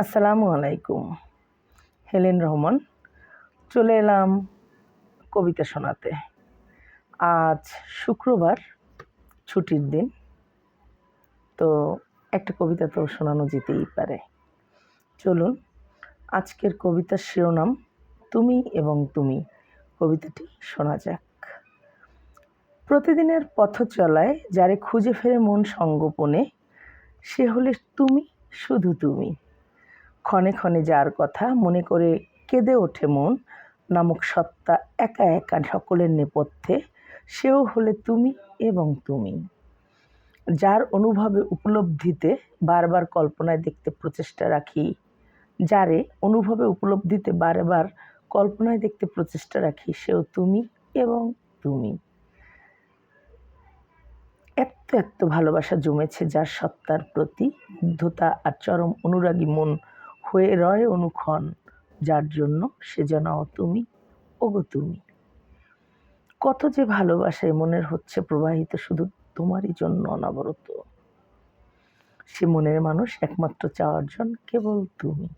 আসসালামু আলাইকুম। হেলেন রহমান, চলে এলাম কবিতা শোনাতে। আজ শুক্রবার, ছুটির দিন। তো একটা কবিতা তো শোনানো যেতেই পারে। চলুন, আজকের কবিতার শিরোনাম তুমি এবং তুমি। কবিতাটি শোনা যাক। প্রতিদিনের পথ চলায় যারে খুঁজে ফেরে মন সঙ্গোপনে, সে হলে তুমি, শুধু তুমি। ক্ষণে ক্ষণে যার কথা মনে করে কেঁদে ওঠে মন, নামক সত্তা একা একা সকলের নেপথ্যে, সেও হলে তুমি এবং তুমি। যার অনুভবে উপলব্ধিতে বারবার কল্পনায় দেখতে প্রচেষ্টা রাখি, যারে অনুভবে উপলব্ধিতে বারবার কল্পনায় দেখতে প্রচেষ্টা রাখি, সেও তুমি এবং তুমি। এত এত ভালোবাসা জমেছে যার সত্তার প্রতি মুগ্ধতা আর চরম অনুরাগী মন হয়ে রয় অনুক্ষণ, যার জন্য সে যেন তুমি ওগো তুমি। কত যে ভালোবাসায় মনের হচ্ছে প্রবাহিত শুধু তোমারই জন্য অনবরত। সে মনের মানুষ একমাত্র চাওয়ার জন কেবল তুমি।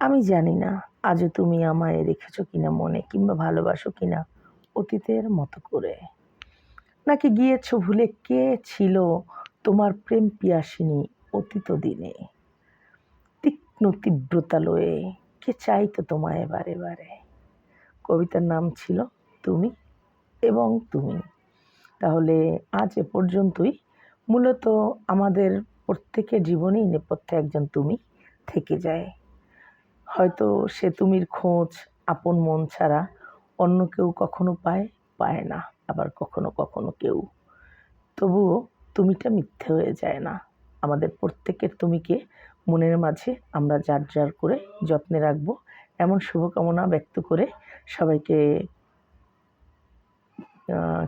আমি জানি না, আজও তুমি আমায় রেখেছো কিনা মনে, কিংবা ভালোবাসো কিনা অতীতের মতো করে। নাকি গিয়েছো ভুলে কে ছিল তোমার প্রেম পিয়াসিনী অতীত দিনে? তীব্রতা লয়ে কে চাইতো তোমায় বারে বারে কবিতার নাম ছিল তুমি এবং তুমি। তাহলে আজ এ পর্যন্তই। মূলত আমাদের প্রত্যেকের জীবনেই নেপথ্যে একজন তুমি থেকে যায়। হয়তো সে তুমির খোঁজ, আপন মন ছাড়া অন্য কেউ কখনো পায় পায় না, আবার কখনো কখনো কেউ। তবুও তুমিটা মিথ্যে হয়ে যায় না। আমাদের প্রত্যেকের তুমিকে মনের মাঝে আমরা যার যার করে যত্নে রাখব। এমন শুভকামনা ব্যক্ত করে সবাইকে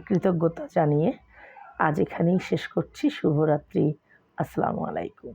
কৃতজ্ঞতা জানিয়ে আজ এখানেই শেষ করছি। শুভরাত্রি। আসসালামু আলাইকুম।